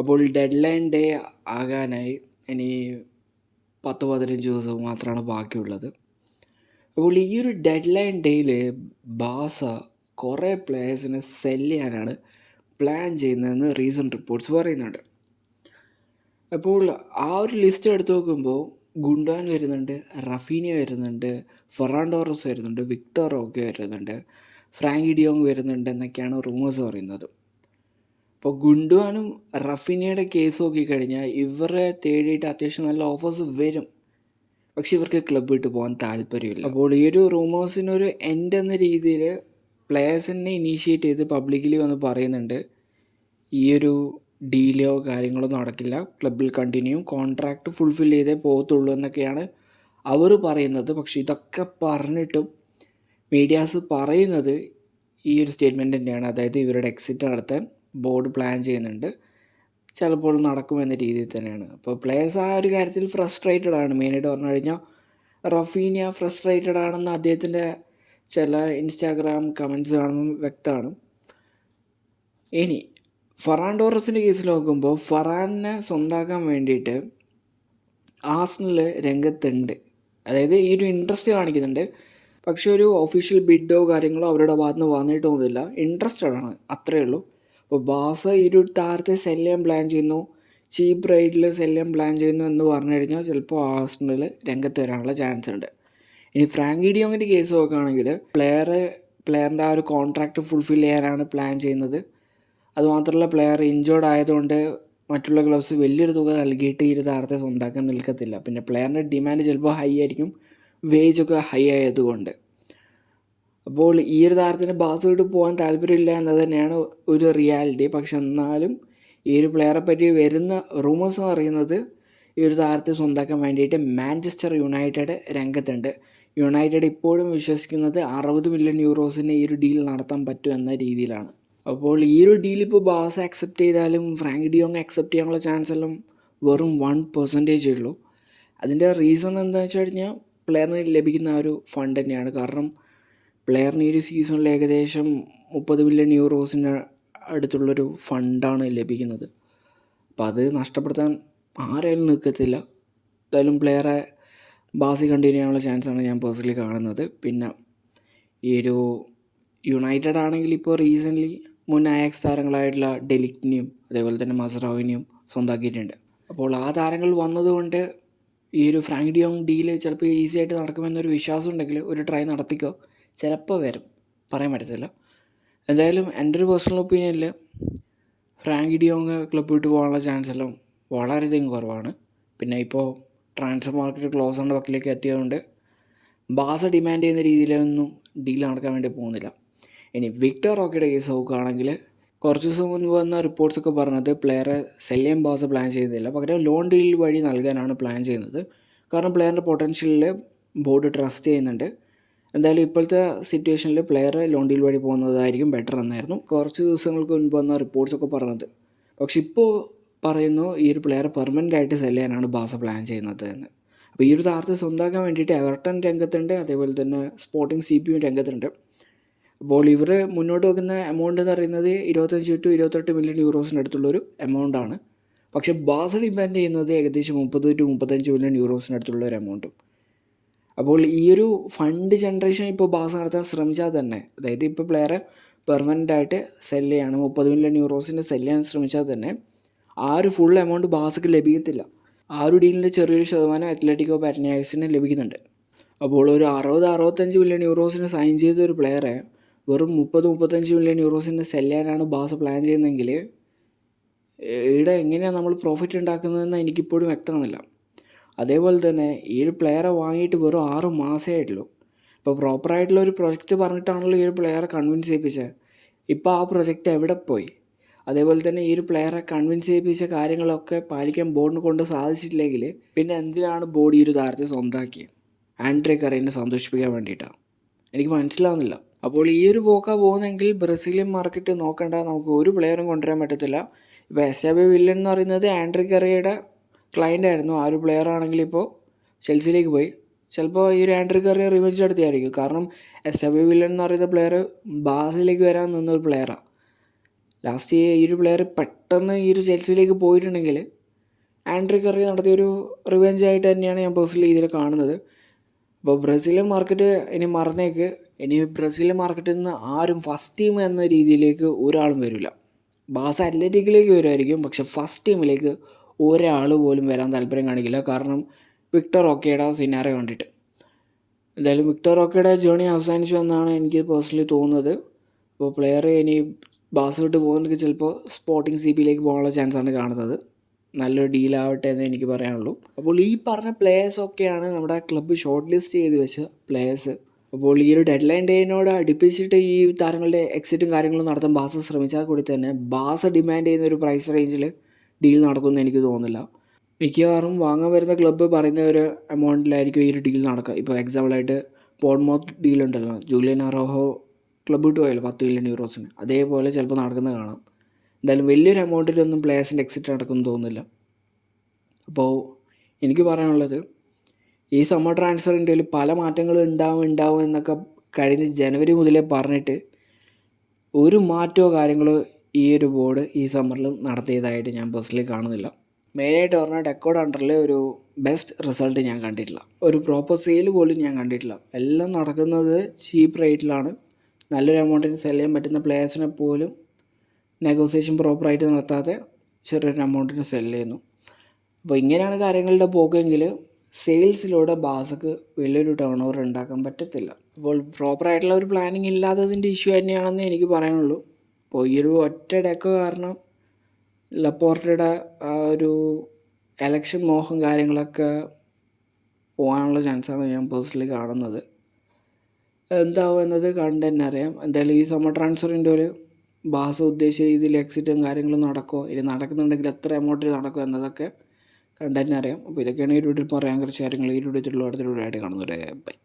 അപ്പോൾ dead line day ആകാനായി ഇനി പത്ത് പതിനഞ്ച് ദിവസം മാത്രമാണ് ബാക്കിയുള്ളത്. അപ്പോൾ ഈ ഒരു ഡെഡ് ലൈൻ ഡേയിൽ ബാസ കുറേ പ്ലേയേഴ്സിനെ സെൽ ചെയ്യാനാണ് പ്ലാൻ ചെയ്യുന്നതെന്ന് റീസെന്റ് റിപ്പോർട്ട്സ് പറയുന്നുണ്ട്. അപ്പോൾ ആ ഒരു ലിസ്റ്റ് എടുത്ത് നോക്കുമ്പോൾ ഗുണ്ടാൻ വരുന്നുണ്ട് റഫീനിയ വരുന്നുണ്ട് ഫെറാൻഡോറസ് വരുന്നുണ്ട് വിക്ടർ ഓക്കെ വരുന്നുണ്ട് ഫ്രാങ്കി ഡിയോങ് വരുന്നുണ്ട് എന്നൊക്കെയാണ് റൂമേഴ്സ് പറയുന്നത്. അപ്പോൾ ഗുണ്ടുവാനും റഫിനയുടെ കേസ് നോക്കിക്കഴിഞ്ഞാൽ ഇവരെ തേടിയിട്ട് അത്യാവശ്യം നല്ല ഓഫേഴ്സ് വരും. പക്ഷെ ഇവർക്ക് ക്ലബ്ബ് വിട്ട് പോകാൻ താല്പര്യമില്ല. അപ്പോൾ ഈ ഒരു റൂമേഴ്സിനൊരു എൻഡ് എന്ന രീതിയിൽ പ്ലെയേഴ്സിനെ ഇനീഷ്യേറ്റ് ചെയ്ത് പബ്ലിക്കലി വന്ന് പറയുന്നുണ്ട്. ഈ ഒരു ഡീലോ കാര്യങ്ങളോ നടക്കില്ല. ക്ലബിൽ കണ്ടിന്യൂ കോൺട്രാക്റ്റ് ഫുൾഫിൽ ചെയ്തേ പോകത്തുള്ളൂ എന്നൊക്കെയാണ് അവർ പറയുന്നത്. പക്ഷേ ഇതൊക്കെ പറഞ്ഞിട്ടും മീഡിയാസ് പറയുന്നത് ഈ ഒരു സ്റ്റേറ്റ്മെന്റ് തന്നെയാണ്. അതായത് ഇവരുടെ എക്സിറ്റ് നടത്താൻ ബോർഡ് പ്ലാൻ ചെയ്യുന്നുണ്ട്. ചിലപ്പോൾ നടക്കുമെന്ന രീതിയിൽ തന്നെയാണ്. അപ്പോൾ പ്ലേയേഴ്സ് ആ ഒരു കാര്യത്തിൽ ഫ്രസ്ട്രേറ്റഡ് ആണ്. മെയിനായിട്ട് പറഞ്ഞു കഴിഞ്ഞാൽ റഫീനിയ ഫ്രസ്ട്രേറ്റഡ് ആണെന്ന് അദ്ദേഹത്തിന്റെ ചില ഇൻസ്റ്റാഗ്രാം കമന്റ്സ് കാണുമ്പോൾ വ്യക്തമാണ്. ഇനി ഫറാൻ ടോറസിന്റെ കേസിൽ നോക്കുമ്പോൾ ഫറാനെ സ്വന്താക്കാൻ വേണ്ടിയിട്ട് ആസ്നൽ രംഗത്തുണ്ട്. അതായത് ഈ ഒരു ഇൻട്രസ്റ്റ് കാണിക്കുന്നുണ്ട്. പക്ഷേ ഒരു ഒഫീഷ്യൽ ബിഡോ കാര്യങ്ങളോ അവരുടെ ഭാഗത്ത് നിന്ന് വന്നിട്ടൊന്നുമില്ല. ഇൻട്രസ്റ്റഡ് ആണ്. അത്രയേ ഉള്ളൂ. അപ്പോൾ ബാസ ഇരു താരത്തെ സെൽ ചെയ്യാൻ പ്ലാൻ ചെയ്യുന്നു. ചീപ്പ് റേറ്റിൽ സെൽ ചെയ്യാൻ പ്ലാൻ ചെയ്യുന്നു എന്ന് പറഞ്ഞു കഴിഞ്ഞാൽ ചിലപ്പോൾ ആസ്റ്റിനിൽ രംഗത്ത് വരാനുള്ള ചാൻസ് ഉണ്ട്. ഇനി ഫ്രാങ്കി ഡിയോങ്ങിന്റെ കേസ് നോക്കുകയാണെങ്കിൽ പ്ലെയർ പ്ലെയറിന്റെ ആ ഒരു കോൺട്രാക്റ്റ് ഫുൾഫിൽ ചെയ്യാനാണ് പ്ലാൻ ചെയ്യുന്നത്. അതുമാത്രമല്ല പ്ലെയർ ഇഞ്ചേർഡ് ആയതുകൊണ്ട് മറ്റുള്ള ക്ലബ്സ് വലിയൊരു തുക നൽകിയിട്ട് ഈ ഒരു താരത്തെ സ്വന്താക്കാൻ നിൽക്കത്തില്ല. പിന്നെ പ്ലെയറിന്റെ ഡിമാൻഡ് ചിലപ്പോൾ ഹൈ ആയിരിക്കും. വേജ് ഒക്കെ ഹൈ ആയതുകൊണ്ട്. അപ്പോൾ ഈ ഒരു താരത്തിന് ബാസ് വിട്ട് പോകാൻ താല്പര്യമില്ല എന്നത് തന്നെയാണ് ഒരു റിയാലിറ്റി. പക്ഷെ എന്നാലും ഈ ഒരു പ്ലെയറെ പറ്റി വരുന്ന റൂമേഴ്സ് എന്ന് പറയുന്നത് ഈ ഒരു താരത്തെ സ്വന്താക്കാൻ വേണ്ടിയിട്ട് മാഞ്ചസ്റ്റർ യുണൈറ്റഡ് രംഗത്തുണ്ട്. യുണൈറ്റഡ് ഇപ്പോഴും വിശ്വസിക്കുന്നത് അറുപത് മില്യൺ യൂറോസിന് ഈ ഒരു ഡീൽ നടത്താൻ പറ്റും എന്ന രീതിയിലാണ്. അപ്പോൾ ഈ ഒരു ഡീൽ ഇപ്പോൾ ബാസ് അക്സെപ്റ്റ് ചെയ്താലും ഫ്രാങ്ക് ഡിയോങ് അക്സെപ്റ്റ് ചെയ്യാനുള്ള ചാൻസ് എല്ലാം വെറും വൺ പെർസെന്റേജേ ഉള്ളൂ. അതിന്റെ റീസൺ എന്താണെന്ന് വെച്ച് കഴിഞ്ഞാൽ പ്ലെയറിന് ലഭിക്കുന്ന ആ ഒരു ഫണ്ട് തന്നെയാണ്. കാരണം പ്ലെയറിന് ഈ ഒരു സീസണിൽ ഏകദേശം മുപ്പത് മില്യൺ യൂറോസിന് അടുത്തുള്ളൊരു ഫണ്ടാണ് ലഭിക്കുന്നത്. അപ്പം അത് നഷ്ടപ്പെടുത്താൻ ആരായാലും നിൽക്കത്തില്ല. എന്തായാലും പ്ലെയറെ ബാസി കണ്ടിന്യൂ ചെയ്യാനുള്ള ചാൻസാണ് ഞാൻ പേഴ്സണലി കാണുന്നത്. പിന്നെ ഈ ഒരു യുണൈറ്റഡ് ആണെങ്കിൽ ഇപ്പോൾ റീസെന്റ്ലി മുൻ ആയക്സ് താരങ്ങളായിട്ടുള്ള ഡെലിക്റ്റിനെയും അതേപോലെ തന്നെ മസറാവിനെയും സ്വന്താക്കിയിട്ടുണ്ട് അപ്പോൾ ആ താരങ്ങൾ വന്നതുകൊണ്ട് ഈ ഒരു ഫ്രാങ്ക് ഡിയോങ് ഡീൽ ചിലപ്പോൾ ഈസി ആയിട്ട് നടക്കുമെന്നൊരു വിശ്വാസം ഉണ്ടെങ്കിൽ ഒരു ട്രൈ നടത്തിക്കോ. ചിലപ്പോൾ വരും. പറയാൻ പറ്റത്തില്ല. എന്തായാലും എന്റെ ഒരു പേഴ്സണൽ ഒപ്പീനിയനിൽ ഫ്രാങ്ക് ഡിയോങ് ക്ലബ്ബ് വിട്ട് പോകാനുള്ള ചാൻസ് എല്ലാം വളരെയധികം കുറവാണ്. പിന്നെ ഇപ്പോൾ ട്രാൻസ്ഫർ മാർക്കറ്റ് ക്ലോസ് ആണ് വക്കിലേക്ക് എത്തിയതുകൊണ്ട് ബാസ ഡിമാൻഡ് ചെയ്യുന്ന രീതിയിലൊന്നും ഡീൽ നടക്കാൻ വേണ്ടി പോകുന്നില്ല. ഇനി വിക്ടർ റോക്കിയുടെ കേസ് നോക്കുകയാണെങ്കിൽ കുറച്ച് ദിവസം മുൻപ് വന്ന റിപ്പോർട്ട്സൊക്കെ പറഞ്ഞത് പ്ലെയറെ സെല്ലിയം ബാസ് ബാസ പ്ലാൻ ചെയ്യുന്നില്ല. പകരം ലോൺ ഡീൽ വഴി നൽകാനാണ് പ്ലാൻ ചെയ്യുന്നത്. കാരണം പ്ലെയറിന്റെ പൊട്ടൻഷ്യലിൽ ബോർഡ് ട്രസ്റ്റ് ചെയ്യുന്നുണ്ട്. എന്തായാലും ഇപ്പോഴത്തെ സിറ്റുവേഷനിൽ പ്ലെയർ ലോൺ ഡീൽ വഴി പോകുന്നതായിരിക്കും ബെറ്റർ എന്നായിരുന്നു. കുറച്ച് ദിവസങ്ങൾക്ക് മുൻപ് വന്ന റിപ്പോർട്ട്സൊക്കെ പറഞ്ഞത്. പക്ഷെ ഇപ്പോൾ പറയുന്നു ഈ ഒരു പ്ലെയർ പെർമനന്റ് ആയിട്ട് സെൽ ചെയ്യാനാണ് ബാസ പ്ലാൻ ചെയ്യുന്നത് എന്ന്. അപ്പോൾ ഈ ഒരു താരത്തെ സ്വന്താക്കാൻ വേണ്ടിയിട്ട് എവർട്ടൺ രംഗത്തുണ്ട് അതേപോലെ തന്നെ സ്പോർട്ടിംഗ് സി പി യു രംഗത്തുണ്ട്. അപ്പോൾ ഇവർ മുന്നോട്ട് വെക്കുന്ന എമൗണ്ട് എന്ന് പറയുന്നത് ഇരുപത്തഞ്ച് ടു ഇരുപത്തെട്ട് മില്യൺ യൂറോസിന്റെ അടുത്തുള്ളൊരു എമൗണ്ടാണ് പക്ഷേ ബാസ ഡിമാൻഡ് ചെയ്യുന്നത് ഏകദേശം മുപ്പത് ടു മുപ്പത്തഞ്ച് മില്യൺ യൂറോസിന്റെ അടുത്തുള്ള ഒരു എമൗണ്ടും അപ്പോൾ ഈ ഒരു ഫണ്ട് ജനറേഷൻ ഇപ്പോൾ ബാസ് നടത്താൻ ശ്രമിച്ചാൽ തന്നെ അതായത് ഇപ്പോൾ പ്ലെയറെ പെർമനന്റ് ആയിട്ട് സെൽ ചെയ്യാണ് മുപ്പത് മില്യൺ യൂറോസിന്റെ സെൽ ചെയ്യാൻ ശ്രമിച്ചാൽ തന്നെ ആ ഒരു ഫുൾ എമൗണ്ട് ബാസക്ക് ലഭിക്കത്തില്ല. ആ ഒരു ഡീലിന്റെ ചെറിയൊരു ശതമാനം അത്ലറ്റിക്കോ പാറ്റനാക്സിന് ലഭിക്കുന്നുണ്ട്. അപ്പോൾ ഒരു അറുപത് അറുപത്തഞ്ച് മില്യൺ യൂറോസിന് സൈൻ ചെയ്ത ഒരു പ്ലെയറെ വെറും മുപ്പത് മുപ്പത്തഞ്ച് മില്യൺ യൂറോസിന്റെ സെൽ ചെയ്യാനാണ് ബാസ് പ്ലാൻ ചെയ്യുന്നതെങ്കിൽ ഇവിടെ എങ്ങനെയാണ് നമ്മൾ പ്രോഫിറ്റ് ഉണ്ടാക്കുന്നതെന്ന് എനിക്കിപ്പോഴും വ്യക്തമാകുന്നില്ല അതേപോലെ തന്നെ ഈ ഒരു പ്ലെയറെ വാങ്ങിയിട്ട് വെറും ആറ് മാസമേ ആയിട്ടുള്ളൂ. ഇപ്പോൾ പ്രോപ്പറായിട്ടുള്ള ഒരു പ്രൊജക്റ്റ് പറഞ്ഞിട്ടാണല്ലോ ഈ ഒരു പ്ലെയറെ കൺവിൻസ് ചെയ്യിപ്പിച്ചത് ഇപ്പോൾ ആ പ്രൊജക്റ്റ് എവിടെ പോയി? അതേപോലെ തന്നെ ഈ ഒരു പ്ലെയറെ കൺവിൻസ് ചെയ്യിപ്പിച്ച കാര്യങ്ങളൊക്കെ പാലിക്കാൻ ബോർഡിന് കൊണ്ട് സാധിച്ചിട്ടില്ലെങ്കിൽ പിന്നെ എന്തിനാണ് ബോർഡ് ഈ ഒരു താരത്തെ സ്വന്താക്കിയത് ആൻഡ്രേ കറീനെ സന്തോഷിപ്പിക്കാൻ വേണ്ടിയിട്ടാണ് എനിക്ക് മനസ്സിലാവുന്നില്ല. അപ്പോൾ ഈ ഒരു പോക്ക പോകുന്നെങ്കിൽ ബ്രസീലിയൻ മാർക്കറ്റ് നോക്കേണ്ട നമുക്ക് ഒരു പ്ലെയറും കൊണ്ടുവരാൻ പറ്റത്തില്ല. ഇപ്പോൾ എസ് എ ബി വില്ലൻ എന്ന് പറയുന്നത് ആൻഡ്രി കറിയുടെ ക്ലയന്റ് ആയിരുന്നു. ആ ഒരു പ്ലെയർ ആണെങ്കിൽ ഇപ്പോൾ ചെൽസിയിലേക്ക് പോയി. ചിലപ്പോൾ ഈ ഒരു ആൻഡ്രി കറിയ റിവെഞ്ച് എടുത്തായിരിക്കും കാരണം എസ് എ ബി വില്ലൻ എന്ന് പറയുന്ന പ്ലെയർ ബാസിലേക്ക് വരാൻ നിന്ന ഒരു പ്ലെയറാണ് ലാസ്റ്റ് ഈ ഒരു പ്ലെയർ പെട്ടെന്ന് ഈ ഒരു ചെൽസിയിലേക്ക് പോയിട്ടുണ്ടെങ്കിൽ ആൻഡ്രി കറി നടത്തിയൊരു റിവെഞ്ച് ആയിട്ട് തന്നെയാണ് ഞാൻ പേഴ്സണലി ഇതിൽ കാണുന്നത്. അപ്പോൾ ബ്രസീലിയൻ മാർക്കറ്റ് ഇനി മറന്നേക്ക്. ഇനി ബ്രസീലിയൻ മാർക്കറ്റിൽ നിന്ന് ആരും ഫസ്റ്റ് ടീം എന്ന രീതിയിലേക്ക് ഒരാളും വരില്ല. ബാസ അത്ലറ്റിക്കിലേക്ക് വരുമായിരിക്കും പക്ഷെ ഫസ്റ്റ് ടീമിലേക്ക് ഒരാൾ പോലും വരാൻ താല്പര്യം കാണിക്കില്ല. കാരണം വിക്ടർ ഓക്കേയുടെ സിനാറ കണ്ടിട്ട്. എന്തായാലും വിക്ടർ ഓക്കേയുടെ ജേണി അവസാനിച്ചു എന്നാണ് എനിക്ക് പേഴ്സണലി തോന്നുന്നത്. അപ്പോൾ പ്ലെയർ ഇനി ബാസ് വിട്ട് പോകുന്നത് ചിലപ്പോൾ സ്പോർട്ടിംഗ് സി പിയിലേക്ക് പോകാനുള്ള ചാൻസാണ് കാണുന്നത്. നല്ലൊരു ഡീലാവട്ടെ എന്ന് എനിക്ക് പറയാനുള്ളൂ. അപ്പോൾ ഈ പറഞ്ഞ പ്ലേയേഴ്സൊക്കെയാണ് നമ്മുടെ ക്ലബ്ബ് ഷോർട്ട് ലിസ്റ്റ് ചെയ്ത് വെച്ച പ്ലേയേഴ്സ് അപ്പോൾ ഈ ഒരു ഡെഡ് ലൈൻ ഡേനോട് അടുപ്പിച്ചിട്ട് ഈ താരങ്ങളുടെ എക്സിറ്റും കാര്യങ്ങളും നടത്താൻ ബാസ് ശ്രമിച്ചാൽ കൂടി തന്നെ ബാസ് ഡിമാൻഡ് ചെയ്യുന്ന ഒരു പ്രൈസ് റേഞ്ചിൽ ഡീൽ നടക്കുമെന്ന് എനിക്ക് തോന്നുന്നില്ല. മിക്കവാറും വാങ്ങാൻ വരുന്ന ക്ലബ്ബ് പറയുന്ന ഒരു എമൗണ്ടിലായിരിക്കും ഈ ഒരു ഡീൽ നടക്കുക. ഇപ്പോൾ എക്സാമ്പിളായിട്ട് പോൺമോത്ത് ഡീൽ ഉണ്ടല്ലോ. ജൂലിയൻ അറോഹോ ക്ലബ്ബ് ഇട്ട് പോയല്ലോ പത്ത് മില്യൺ യൂറോസിന് അതേപോലെ ചിലപ്പോൾ നടക്കുന്നത് കാണാം. എന്തായാലും വലിയൊരു എമൗണ്ടിലൊന്നും പ്ലേയേഴ്സിന്റെ എക്സിറ്റ് നടക്കുമെന്ന് തോന്നുന്നില്ല. അപ്പോൾ എനിക്ക് പറയാനുള്ളത് ഈ സമ്മർ ട്രാൻസ്ഫർ ട്രാൻസ്ഫറിന്റെ പല മാറ്റങ്ങളും ഉണ്ടാവും ഉണ്ടാവും എന്നൊക്കെ കഴിഞ്ഞ് ജനുവരി മുതലേ പറഞ്ഞിട്ട് ഒരു മാറ്റമോ കാര്യങ്ങളോ ഈ ഒരു ബോർഡ് ഈ സമ്മറിൽ നടത്തിയതായിട്ട് ഞാൻ പേഴ്സണലി കാണുന്നില്ല. മെയിനായിട്ട് പറഞ്ഞാൽ ഡെക്കോഡ് അണ്ടറിലെ ഒരു ബെസ്റ്റ് റിസൾട്ട് ഞാൻ കണ്ടിട്ടില്ല. ഒരു പ്രോപ്പർ സെയിൽ പോലും ഞാൻ കണ്ടിട്ടില്ല. എല്ലാം നടക്കുന്നത് ചീപ്പ് റേറ്റിലാണ് നല്ലൊരു എമൗണ്ടിന് സെൽ ചെയ്യാൻ പറ്റുന്ന പ്ലേയേഴ്സിനെ പോലും നെഗോസിയേഷൻ പ്രോപ്പറായിട്ട് നടത്താതെ ചെറിയൊരു എമൗണ്ടിന് സെൽ ചെയ്യുന്നു. അപ്പോൾ ഇങ്ങനെയാണ് കാര്യങ്ങളുടെ പോക്കെങ്കിൽ സെയിൽസിലൂടെ ബാസക്ക് വലിയൊരു ടേൺ ഓവർ ഉണ്ടാക്കാൻ പറ്റത്തില്ല. അപ്പോൾ പ്രോപ്പറായിട്ടുള്ള ഒരു പ്ലാനിങ് ഇല്ലാത്തതിന്റെ ഇഷ്യൂ തന്നെയാണെന്ന് എനിക്ക് പറയാനുള്ളൂ. അപ്പോൾ ഈ ഒരു ഒറ്റ കാരണം ലപ്പോർട്ടയുടെ ആ ഒരു എലക്ഷൻ മോഹം കാര്യങ്ങളൊക്കെ പോകാനുള്ള ചാൻസാണ് ഞാൻ പേഴ്സണലി കാണുന്നത്. എന്താവും എന്നത് കണ്ട് തന്നെ അറിയാം. എന്തായാലും ഈ സമ്മർ ട്രാൻസ്ഫറിന്റെ ഒരു ബാസ ഉദ്ദേശിച്ച രീതിയിൽ എക്സിറ്റും കാര്യങ്ങളും നടക്കുമോ ഇനി നടക്കുന്നുണ്ടെങ്കിൽ എത്ര എമൗണ്ടിൽ നടക്കുമോ എന്നതൊക്കെ കണ്ട് തന്നെ അറിയാം. അപ്പോൾ ഇതൊക്കെയാണ് ഈ വീഡിയോയിൽ പറയാൻ കുറച്ച് കാര്യങ്ങൾ. ഈ വീഡിയോയിലുള്ള അടുത്ത വീഡിയോ ആയിട്ട് കാണുന്നത് ബൈ